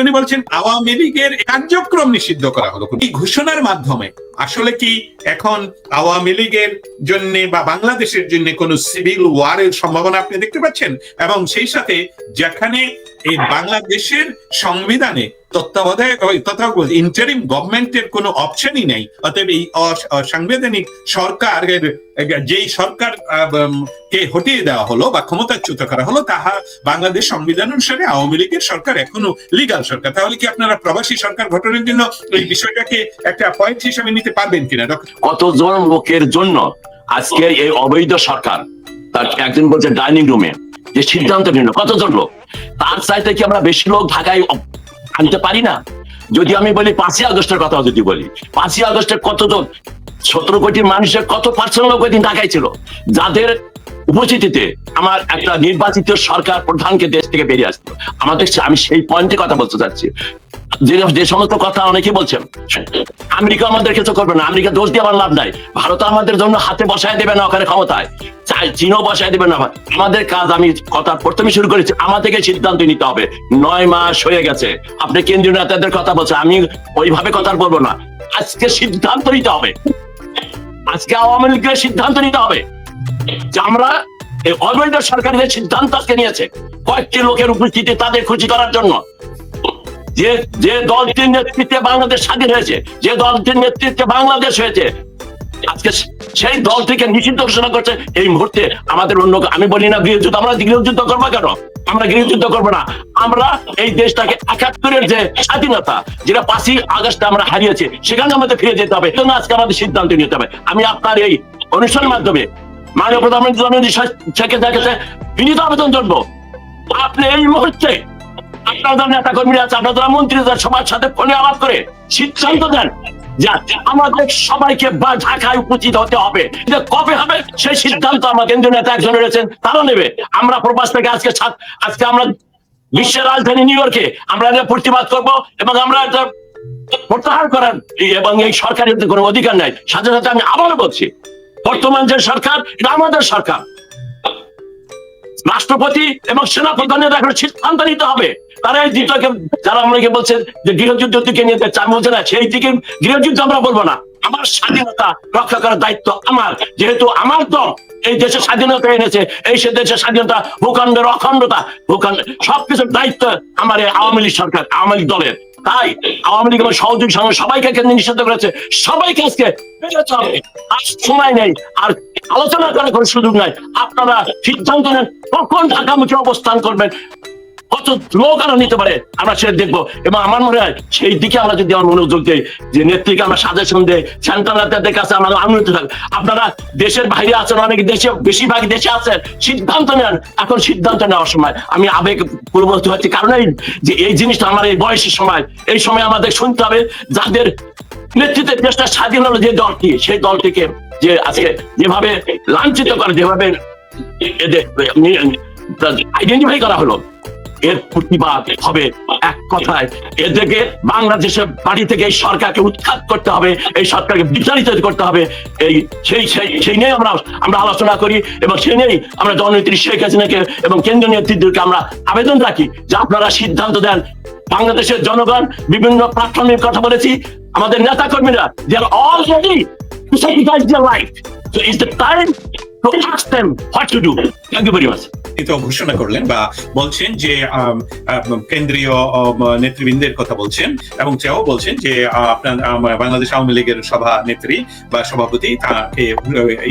উনি বলছেন, আওয়ামী লীগের কার্যক্রম নিষিদ্ধ করা হলো। এই ঘোষণার মাধ্যমে আসলে কি এখন আওয়ামী লীগের জন্য বা বাংলাদেশের জন্য কোন সিভিল ওয়ারের সম্ভাবনা আপনি দেখতে পাচ্ছেন? এবং সেই সাথে যেখানে এই বাংলাদেশের সংবিধানে তত্ত্বাবধায়ক তথা ইন্টারিম গভর্নমেন্টের কোনো অপশনই নেই। অতএব এই অসাংবিধানিক সরকারের, যেই সরকার কে হটিয়ে দেওয়া হলো বা ক্ষমতাচ্যুত করা হলো, তাহা বাংলাদেশ সংবিধান অনুসারে আওয়ামী লীগের সরকার, এখনও লিগাল সরকার। তাহলে কি আপনারা প্রবাসী সরকার গঠনের জন্য এই বিষয়টাকে একটা পয়েন্ট হিসেবে নিতে পারবেন কিনা? কতজন লোকের জন্য আজকে এই অবৈধ সরকার? তার একজন বলছে ডাইনিং রুমে যে সিদ্ধান্ত নিল, কতজন লোক? তার চাইতে কি আমরা বেশি লোক ঢাকায় আনতে পারি না? যদি আমি বলি পাঁচই আগস্টের কথা যদি বলি, পাঁচই আগস্টের কতজন, সতেরো কোটি মানুষের কত পার্সেন্ট লোক ওই দিন ঢাকায় ছিল? যাদের উপস্থিতিতে আমার একটা নির্বাচিত সরকার প্রধানকে দেশ থেকে বেরিয়ে আসতো আমাদের আমি সেই পয়েন্টে কথা বলতে চাচ্ছি। যে সমস্ত কথা অনেকে বলছেন, আমেরিকা আমাদের কিছু করবে না, আমেরিকা দোষ দিয়ে আমার লাভ নাই। ভারত আমাদের জন্য হাতে বসায় দেবে না ওখানে ক্ষমতায়। চাই চীনও বসায় দেবে না। আমাদের কাজ আমি কথা প্রথমে শুরু করেছি আমাদেরকে সিদ্ধান্ত নিতে হবে। নয় মাস হয়ে গেছে। আপনি কেন্দ্রীয় নেতাদের কথা বলছেন, আমি ওইভাবে কথা বলব না। আজকে সিদ্ধান্ত নিতে হবে। আজকে আওয়ামী লীগের সিদ্ধান্ত নিতে হবে। যে আমরা এই অবৈধ সরকারের সিদ্ধান্ত আজকে নিয়েছে, কয়েকটি লোকের উপস্থিতি তাদের খুশি করার জন্য। যে যে দলটির নেতৃত্বে বাংলাদেশ স্বাধীন হয়েছে, যে দলটির নেতৃত্বে বাংলাদেশ হয়েছে, আজকে সেই দলটিকে নিষিদ্ধ ঘোষণা করছে, এই মুহূর্তে আমাদের অন্য আমি বলি না গৃহযুদ্ধ, আমরা গৃহযুদ্ধ করব কেন? আমরা গৃহযুদ্ধ করব না। আমরা এই দেশটাকে একাত্তরের যে স্বাধীনতা, যেটা পাঁচই আগস্টে আমরা হারিয়েছি, সেখানে আমাদের ফিরে যেতে হবে। জন্য আজকে আমাদের সিদ্ধান্ত নিতে হবে। আমি আপনার এই অনুষ্ঠানের মাধ্যমে মাননীয় প্রধানমন্ত্রী শেখ হাসিনার কাছে বিনীত আবেদন জানব। আপনি এই মুহূর্তে আপনাদের নেতা কর্মীরা আছে আপনাদের মন্ত্রীরা সবার সাথে ফোনে আলাপ করে, সিদ্ধান্ত দেন যে আমাদের সবাইকে বা ঢাকায় উপস্থিত হতে হবে। যে কবে হবে, সেই সিদ্ধান্ত আমার কেন্দ্রীয় নেতা একজন রয়েছেন, তারা নেবে। আমরা প্রবাস থেকে আজকে আজকে আমরা বিশ্বের রাজধানী নিউ ইয়র্কে আমরা এটা প্রতিবাদ করব এবং আমরা এটা প্রত্যাহার করার এবং এই সরকারের কোনো অধিকার নাই। সাথে সাথে আমি আবারও বলছি, বর্তমান যে সরকার, এটা আমাদের সরকার। রাষ্ট্রপতি এবং সেনাপ্রধানের এখন সিদ্ধান্ত নিতে হবে। তারা এই দ্বিতীয়কে, যারা আমাকে বলছেন যে গৃহযুদ্ধ দিকে নিয়ে আমি বলছি না, সেই দিকে গৃহযুদ্ধ আমরা বলব না। আমার স্বাধীনতা রক্ষা করার দায়িত্ব আমার। যেহেতু আমার দল এই দেশে স্বাধীনতা এনেছে, এই সে দেশের স্বাধীনতা, ভূখণ্ডের অখণ্ডতা, ভূখণ্ড, সবকিছুর দায়িত্ব আমার এই আওয়ামী লীগ সরকার, আওয়ামী লীগ দলের। তাই আওয়ামী লীগ এবং সহযোগী সংঘ সবাইকে কেন্দ্রে নিষিদ্ধ করেছে। সবাইকে আজকে আর সময় নেই, আর আলোচনা করার কোনো সুযোগ নাই। আপনারা সিদ্ধান্ত নেন কখন ঢাকামুখী অবস্থান করবেন। কত লোক আরও নিতে পারে, আমরা সেটা দেখব। এবং আমার মনে হয় সেই দিকে আমরা যদি আমার মনোযোগ দিই যে নেত্রীকে আমরা সাজেশন দেই সেন্ট্রাল কাছে আমরা আনুগত্য থাকব আপনারা দেশের বাইরে আছেন, অনেক দেশে, বেশিরভাগ দেশে আছেন, সিদ্ধান্ত নেন। এখন সিদ্ধান্ত নেওয়ার সময়। আমি আবেগ পূর্ববর্তী হচ্ছি, কারণ এই যে এই জিনিসটা আমার এই বয়সের সময়, এই সময় আমাদের শুনতে হবে যাদের নেতৃত্বে দেশটা স্বাধীন হলো যে দলটি সেই দলটিকে যে আজকে যেভাবে লাঞ্ছিত করে, যেভাবে আইডেন্টিফাই করা হলো। এর প্রতিবাদ হবে এক কথায়। এদেরকে বাংলাদেশের বাড়ি থেকে এই সরকারকে উৎখাত করতে হবে, এই সরকারকে বিতাড়িত করতে হবে। এই সেই সেই নিয়ে আমরা আমরা আলোচনা করি এবং সেই নিয়েই আমরা জননেত্রী শেখ হাসিনাকে এবং কেন্দ্রীয় নেতৃত্বকে আমরা আবেদন রাখি যে আপনারা সিদ্ধান্ত দেন। বাংলাদেশের জনগণ বিভিন্ন প্ল্যাটফর্মের কথা বলেছি। আমাদের নেতা কর্মীরা they are already to sacrifice their life so is the time to ask them what to do thank you very much তো ঘোষণা করলেন বা বলছেন যে কেন্দ্রীয় নেতৃবৃন্দের কথা বলছেন এবং সেও বলছেন যে আপনার বাংলাদেশ আওয়ামী লীগের সভা নেত্রী বা সভাপতি তাকে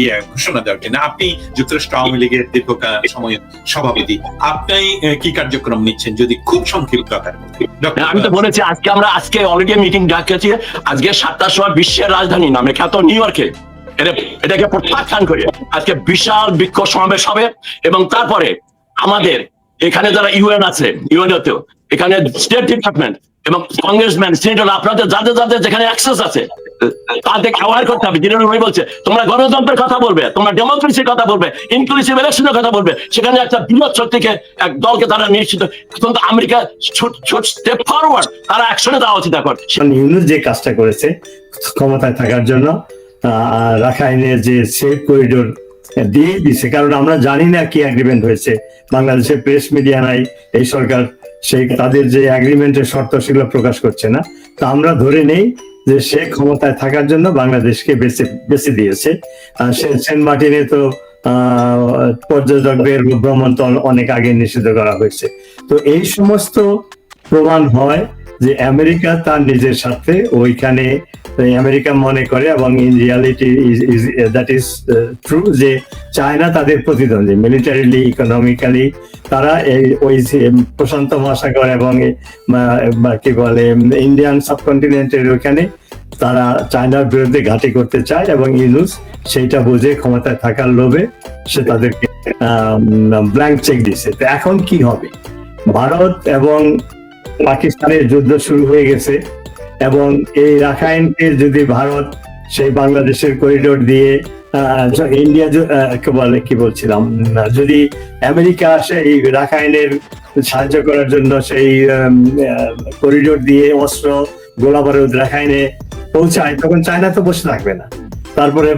ইয়ে ঘোষণা দেওয়ার জন্য। আপনি যুক্তরাষ্ট্র আওয়ামী লীগের দীর্ঘকাল সময়ের সভাপতি। আপনি কি কার্যক্রম নিচ্ছেন যদি খুব সংক্ষিপ্ত আকারে ডক্টর আমি তো বলেছি আজকে আমরা আজকে অলরেডি মিটিং ডাকিয়েছি আজকে সাতটার সময় বিশ্বের রাজধানী নামে খ্যাত নিউ ইয়র্কে। এটাকে প্রত্যাখ্যান করে। আজকে বিশাল বিক্ষোভ সমাবেশ হবে এবং তারপরে আমাদের এখানে যারা ইউএন আছে ইউএনতেও এখানে স্টেট ডিপার্টমেন্ট এবং কংগ্রেসম্যান সিনেটর আপনাদের যাদের যাদের যেখানে অ্যাক্সেস আছে, তাদের অ্যাওয়ার করতে হবে। যেটা ভাই বলছে, তোমরা গণতন্ত্রের কথা বলবে, তোমরা ডেমোক্রেসির কথা বলবে ইনক্লুসিভ ইলেকশনের কথা বলবে। সেখানে একটা বৃহৎ শক্তিকে এক দলকে তারা নিশ্চিত, এখন তো আমেরিকা স্টেপ ফরওয়ার্ড তারা অ্যাকশনে দেওয়া উচিত এখন। ইউনুস যে কাজটা করেছে, ক্ষমতায় থাকার জন্য রাখাইনের যে সেফ করিডোর দিয়ে দিছে কারণ আমরা জানি না কি এগ্রিমেন্ট হয়েছে। বাংলাদেশের প্রেস মিডিয়া নাই, এই সরকার, সেই তাদের যে এগ্রিমেন্টের শর্ত, সেগুলো প্রকাশ করছে না। তো আমরা ধরে নেই যে সে ক্ষমতায় থাকার জন্য বাংলাদেশকে বেছে বেছে দিয়েছে। সেন্ট মার্টিনে তো পর্যটকদের ভ্রমণ তো অনেক আগে নিষিদ্ধ করা হয়েছে। তো এই সমস্ত প্রমাণ হয় যে আমেরিকা তার নিজের সাথে ওইখানে আমেরিকা মনে করে এবং in reality that is true যে চায়না তাদের প্রতিদ্বন্দ্বী মিলিটারিলি ইকোনমিক্যালি তারা এই, ওই প্রশান্ত মহাসাগর এবং কি বলে ইন্ডিয়ান সাবকন্টিনেন্টের ওইখানে তারা চায়নার বিরুদ্ধে ঘাঁটি করতে চায় এবং ইউনুস সেইটা বুঝে ক্ষমতায় থাকার লোভে সে তাদেরকে ব্ল্যাঙ্ক চেক দিছে তো এখন কি হবে? ভারত এবং পাকিস্তানের যুদ্ধ শুরু হয়ে গেছে এবং এই রাখাইনকে যদি ভারত সেই বাংলাদেশের করিডোর দিয়ে ইন্ডিয়া বলে, কি বলছিলাম যদি আমেরিকা আসে এই রাখাইনের সাহায্য করার জন্য সেই করিডোর দিয়ে অস্ত্র, গোলা বারুদ রাখাইনে পৌঁছায়, তখন চায়না তো বসে থাকবে না। তারপরে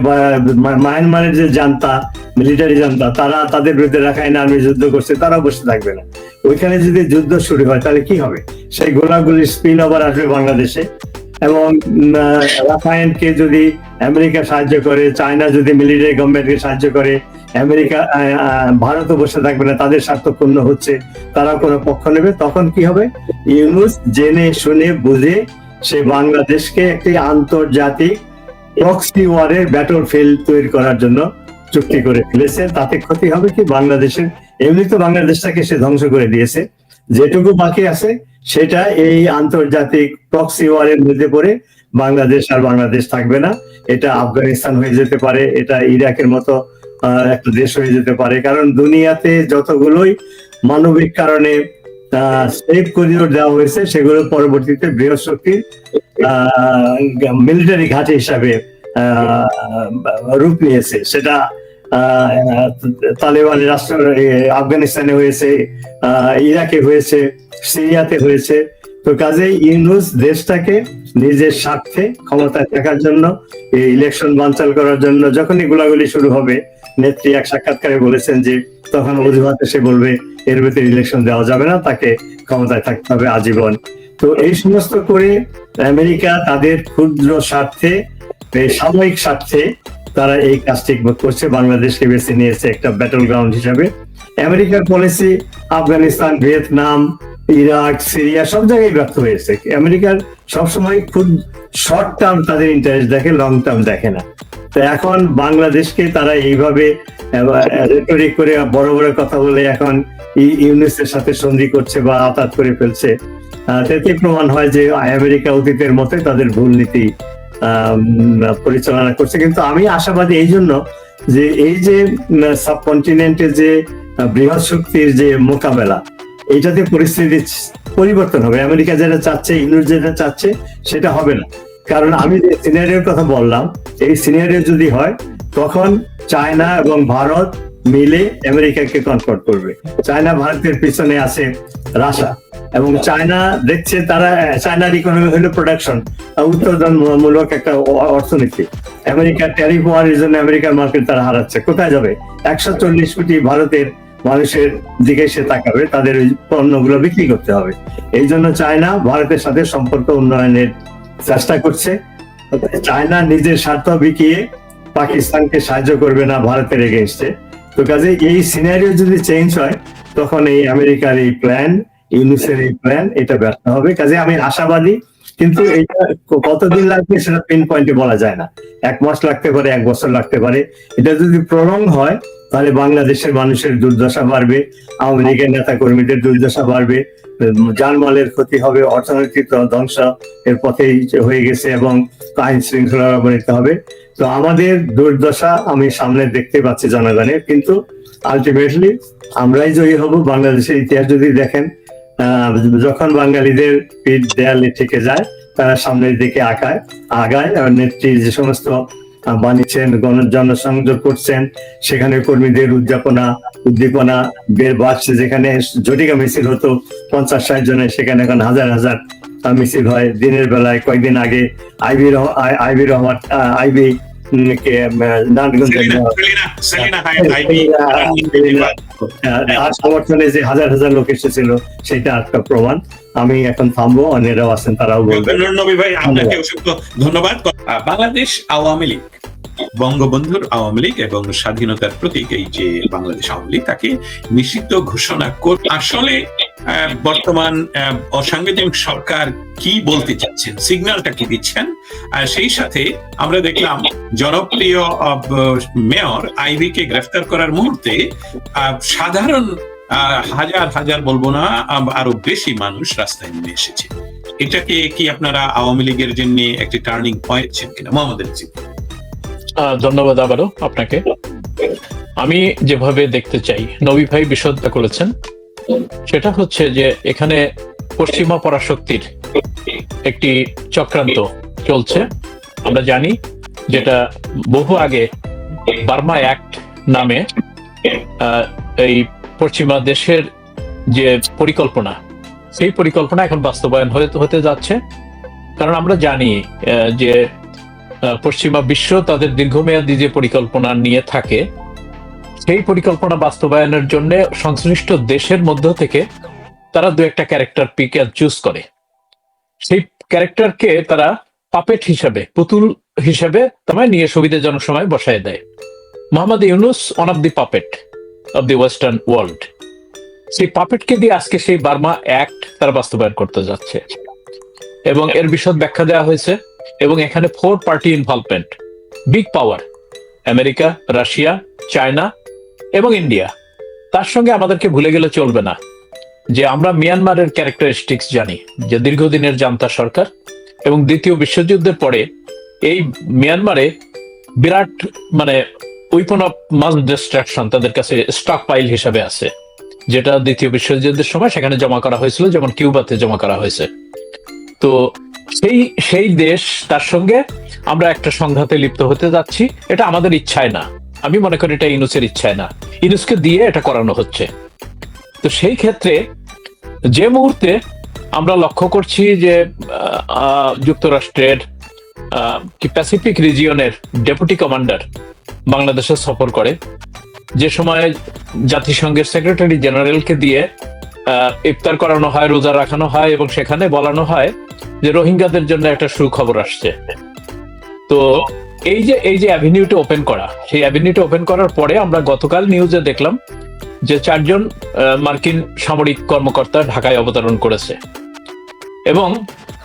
মায়ানমারের যে জানতা, মিলিটারি জানতা, তারা তাদের বিরুদ্ধে রাখাইন আর্মি যুদ্ধ করছে তারা বসে থাকবে না। ওইখানে যদি যুদ্ধ শুরু হয় তাহলে কি হবে? সেই গোলাগুলি স্পিল ওভার আসবে বাংলাদেশে এবং আহ, যদি আমেরিকা সাহায্য করে চায়না যদি মিলিটারি গভর্নমেন্টকে সাহায্য করে আমেরিকা ভারতও বসে থাকবে না তাদের স্বার্থ পূর্ণ হচ্ছে তারা কোনো পক্ষ নেবে তখন কি হবে? ইউনুস জেনে শুনে বুঝে সে বাংলাদেশকে একটি আন্তর্জাতিক প্রক্সি ওয়ারের ব্যাটল ফিল্ড তৈরি করার জন্য চুক্তি করে ফেলেছে তাতে ক্ষতি হবে কি? বাংলাদেশের এমনি তো বাংলাদেশটাকে সে ধ্বংস করে দিয়েছে। যেটুকু বাকি আছে, সেটা এই আন্তর্জাতিক প্রক্সি ওয়ারের মধ্যে পড়ে বাংলাদেশ আর বাংলাদেশ থাকবে না। এটা আফগানিস্তান হয়ে যেতে পারে, এটা ইরাকের মতো একটা দেশ হয়ে যেতে পারে। কারণ দুনিয়াতে যতগুলোই মানবিক কারণে দেওয়া হয়েছে, সেগুলো পরবর্তীতে বৃহৎ বৃহস্পতির মিলিটারি ঘাঁটি হিসাবে রূপ নিয়েছে। সেটা আহ, তালেবানের রাষ্ট্র আফগানিস্তানে হয়েছে ইরাকে হয়েছে সিরিয়াতে হয়েছে। তো কাজেই ইউনুস দেশটাকে নিজের স্বার্থে ক্ষমতায় থাকার জন্য এই ইলেকশন বানচাল করার জন্য যখনই গোলাগুলি শুরু হবে নেত্রী এক সাক্ষাৎকারে বলেছেন যে তখন অজুহাত এসে বলবে এর ভিতরে ইলেকশন দেওয়া যাবে না তাকে ক্ষমতায় থাকতে হবে আজীবন। তো এই সমস্ত করে আমেরিকা তাদের ক্ষুদ্র স্বার্থে সাময়িক স্বার্থে তারা এই কাজটি করছে। বাংলাদেশকে বেছে নিয়েছে একটা ব্যাটল গ্রাউন্ড হিসাবে। আমেরিকার policy Afghanistan, Vietnam, Iraq, Syria, সব জায়গায় ব্যর্থ হয়েছে। আমেরিকার সবসময় খুব শর্ট টার্ম তাদের ইন্টারেস্ট দেখে লং টার্ম দেখে না। তো এখন বাংলাদেশকে তারা এইভাবে করে বড় বড় কথা বলে এখন ইউনিসের সাথে সন্ধি করছে বা আতাত করে ফেলছে। তাতে প্রমাণ হয় যে আমেরিকা অতীতের মতে তাদের ভুল নীতি পরিচালনা করছে। কিন্তু আমি আশাবাদী এই জন্য যে এই যে সাবকন্টিনেন্টের যে বৃহৎ শক্তির যে মোকাবেলা, এইটাতে পরিস্থিতি পরিবর্তন হবে। আমেরিকা যেটা চাচ্ছে ইউনিট যেটা চাচ্ছে, সেটা হবে না। কারণ আমি যে সিনারিওর কথা বললাম, এই সিনারিও যদি হয়, তখন চায়না এবং ভারত মিলে আমেরিকাকে কনফার্ট করবে। চায়না ভারতের পিছনে আছে রাশা এবং চায়না দেখছে তারা, চায়নার ইকোনমি হলো প্রোডাকশন উৎপাদনমূলক একটা অর্থনীতি। আমেরিকা ট্যারিফ ওয়ারের জন্য আমেরিকার মার্কেট তারা হারাচ্ছে। কোথায় যাবে? একশো চল্লিশ কোটি ভারতের মানুষের দিকে সে তাকাবে, তাদের ওই পণ্যগুলো বিক্রি করতে হবে। এই জন্য চায়না ভারতের সাথে সম্পর্ক উন্নয়নের চেষ্টা করছে। চায়না নিজের স্বার্থ বিকিয়ে পাকিস্তানকে সাহায্য করবে না ভারতের এগেনস্টে তো কাজে এই সিনারিও যদি চেঞ্জ হয় তখন এই আমেরিকার এই প্ল্যান ইউনিসের এই প্ল্যান এটা ব্যর্থ হবে। কাজে আমি আশাবাদী কিন্তু এটা কতদিন লাগবে সেটা পিন পয়েন্টে বলা যায় না। এক মাস লাগতে পারে এক বছর লাগতে পারে। এটা যদি প্রলং হয় তাহলে বাংলাদেশের মানুষের দুর্দশা বাড়বে আওয়ামী লীগের নেতা কর্মীদের দুর্দশা বাড়বে উম, জানমালের ক্ষতি হবে অর্থনৈতিক ধ্বংস এর পথেই হয়ে গেছে এবং আইন শৃঙ্খলা হবে। তো আমাদের দুর্দশা আমি সামনে দেখতে পাচ্ছি জনগণের, কিন্তু আলটিমেটলি আমরাই জয়ী হব বাংলাদেশের ইতিহাস যদি দেখেন যখন বাঙালিদের পিঠ দেয়ালে থেকে যায়, তারা সামনের দিকে আগায় আগায়, আর নেত্রী যে সমস্ত বানিয়েছেন গণ জনসংযোগ করছেন, সেখানে কর্মীদের উদযাপনা, উদ্দীপনা বের বাড়ছে, যেখানে জটিকা মিছিল হতো, পঞ্চাশ ষাট জনের, সেখানে এখন হাজার হাজার মিছিল হয়। দিনের বেলায় কয়েকদিন আগে আইবি আইবি রহমান আইবি যে হাজার হাজার লোক এসেছিল সেটা একটা প্রমাণ আমি এখন থামবো অন্যরাও আছেন তারাও বলবেন নবী ভাই আপনাকে অসংখ্য ধন্যবাদ বাংলাদেশ আওয়ামী লীগ বঙ্গবন্ধুর আওয়ামী লীগ এবং স্বাধীনতার প্রতীক এই যে বাংলাদেশ আওয়ামী লীগ, তাকে নিষিদ্ধ ঘোষণা কর, আসলে বর্তমান অসাংবিধানিক সরকার কি বলতে চাচ্ছেন? সিগন্যালটা কি দিচ্ছেন? সেই সাথে আমরা দেখলাম জনপ্রিয় মেয়র আইভি কে গ্রেফতার করার মুহূর্তে সাধারণ হাজার হাজার বলব না আরও বেশি মানুষ রাস্তায় নেমে এসেছে। এটাকে কি আপনারা আওয়ামী লীগের জন্য একটি টার্নিং পয়েন্ট কিনা? মোহাম্মদ ধন্যবাদ আবারও আপনাকে। আমি যেভাবে দেখতে চাই, নবী ভাই বিশদটা করেছেন। সেটা হচ্ছে যে এখানে পশ্চিমা পরাশক্তির একটি চক্রান্ত চলছে। আমরা জানি যেটা বহু আগে বার্মা অ্যাক্ট নামে এই পশ্চিমা দেশের যে পরিকল্পনা, সেই পরিকল্পনা এখন বাস্তবায়ন হতে যাচ্ছে। কারণ আমরা জানি যে পশ্চিমা বিশ্ব তাদের দীর্ঘমেয়াদী যে পরিকল্পনা নিয়ে থাকে, সেই পরিকল্পনা বাস্তবায়নের জন্য সংশ্লিষ্ট দেশের মধ্য থেকে তারা দু একটা ক্যারেক্টার পিক চুজ করে। সেই ক্যারেক্টারকে তারা পাপেট হিসাবে, পুতুল হিসাবে তারা নিয়ে সুবিধাজনক সময় বসায় দেয়। Mohammad Yunus one of the puppet of the western world সেই পাপেটকে দিয়ে আজকে সেই বার্মা অ্যাক্ট তারা বাস্তবায়ন করতে যাচ্ছে। এবং এর বিশদ ব্যাখ্যা দেওয়া হয়েছে। এবং এখানে four party involvement big power America Russia China এবং ইন্ডিয়া তার সঙ্গে আমাদেরকে ভুলে গেলে চলবে না যে আমরা মিয়ানমারের ক্যারেক্টারিস্টিক্স জানি, যে দীর্ঘদিনের জান্তা সরকার এবং দ্বিতীয় বিশ্বযুদ্ধের পরে এই মিয়ানমারে বিরাট মানে উইপন অফ মাস ডিস্ট্রাকশন তাদের কাছে স্টক পাইল হিসাবে আছে। যেটা দ্বিতীয় বিশ্বযুদ্ধের সময় সেখানে জমা করা হয়েছিল, যেমন কিউবাতে জমা করা হয়েছে। তো সেই সেই দেশ, তার সঙ্গে আমরা একটা সংঘাতে লিপ্ত হতে যাচ্ছি। এটা আমাদের ইচ্ছায় না। আমি মনে করি এটা ইনুসের ইচ্ছায় না। ইনুসকে দিয়ে এটা করানো হচ্ছে। তো সেই ক্ষেত্রে যে মুহূর্তে আমরা লক্ষ্য করছি যে যুক্তরাষ্ট্রের কি প্যাসিফিক রিজিয়নের ডেপুটি কমান্ডার বাংলাদেশে সফর করে। যে সময় জাতিসংঘের সেক্রেটারি জেনারেলকে দিয়ে ইফতার করানো হয়, রোজা রাখানো হয় এবং সেখানে বলানো হয় যে রোহিঙ্গাদের জন্য একটা সুখবর আসছে। তো এই যে এই যে অ্যাভিনিউটা ওপেন করা, সেই অ্যাভিনিউটা ওপেন করার পরে আমরা গতকাল নিউজে দেখলাম যে চারজন মার্কিন সামরিক কর্মকর্তা ঢাকায় অবতরণ করেছে। এবং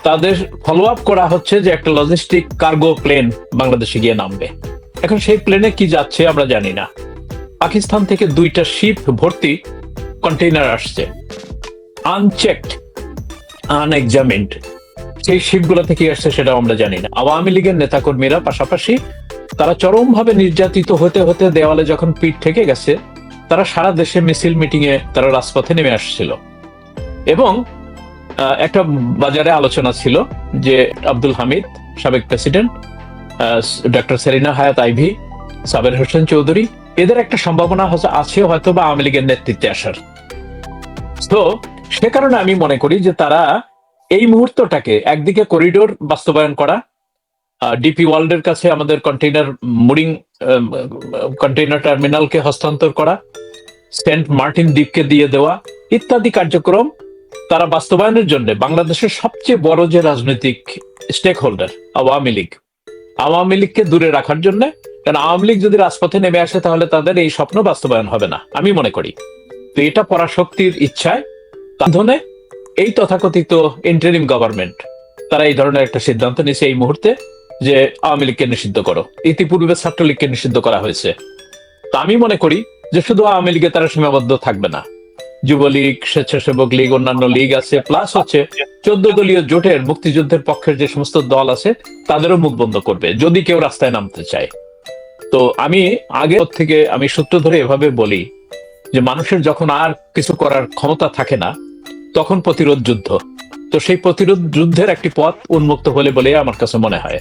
তাদের ফলো আপ করা হচ্ছে যে একটা লজিস্টিক কার্গো প্লেন বাংলাদেশে গিয়ে নামবে। এখন সেই প্লেনে কি যাচ্ছে আমরা জানি না। পাকিস্তান থেকে দুইটা শিপ ভর্তি কন্টেইনার আসছে। আনচেকড আনএক্সামিন্ড সেই শিপগুলো থেকে আসছে সেটাও আমরা জানি না। আওয়ামী লীগের নেতাকর্মীরা পাশাপাশি তারা চরমভাবে নির্যাতিত হতে হতে দেওয়ালে যখন পিঠ থেকে গেছে, তারা সারা দেশে মিছিল মিটিং এ তারা রাজপথে নেমে আসছিল। এবং একটা বাজারে আলোচনা ছিল যে আব্দুল হামিদ, সাবেক president doctor Serena Hayat Ivy, Saber Hossain Chowdhury, এদের একটা সম্ভাবনা আছে হয়তো বা আওয়ামী লীগের নেতৃত্বে আসার। তো সে কারণে আমি মনে করি যে তারা এই মুহূর্তটাকে একদিকে করিডোর বাস্তবায়ন করা ডিপি ওয়ার্ল্ডের কাছে আমাদের কন্টেইনার মুরিং কন্টেইনার টার্মিনালকে হস্তান্তর করা, সেন্ট মার্টিন দ্বীপকে দিয়ে দেওয়া ইত্যাদি কার্যক্রম তারা বাস্তবায়নের জন্য বাংলাদেশের সবচেয়ে বড় যে রাজনৈতিক স্টেক হোল্ডার আওয়ামী লীগ। আওয়ামী লীগকে দূরে রাখার জন্য কারণ আওয়ামী লীগ যদি রাজপথে নেমে আসে তাহলে তাদের এই স্বপ্ন বাস্তবায়ন হবে না, আমি মনে করি। তো এটা পরাশক্তির ইচ্ছায় কাঁধনে এই তথাকথিত ইন্টারিম গভর্নমেন্ট তারা এই ধরনের একটা সিদ্ধান্ত নিয়েছে এই মুহূর্তে যে আওয়ামী লীগকে নিষিদ্ধ করো। ইতিপূর্বে ছাত্রলীগকে নিষিদ্ধ করা হয়েছে। তো আমি মনে করি যে শুধু আওয়ামী লীগে তারা সীমাবদ্ধ থাকবে না। যুবলীগ, স্বেচ্ছাসেবক লীগ, অন্যান্য লীগ আছে প্লাস হচ্ছে চোদ্দ দলীয় জোটের মুক্তিযুদ্ধের পক্ষের যে সমস্ত দল আছে, তাদেরও মুখ বন্ধ করবে, যদি কেউ রাস্তায় নামতে চায়। তো আমি আগে থেকে আমি সূত্র ধরে এভাবে বলি যে মানুষের যখন আর কিছু করার ক্ষমতা থাকে না, তখন প্রতিরোধ যুদ্ধ। তো সেই প্রতিরোধ যুদ্ধের একটি পথ উন্মুক্ত হলে বলে আমার কাছে মনে হয়।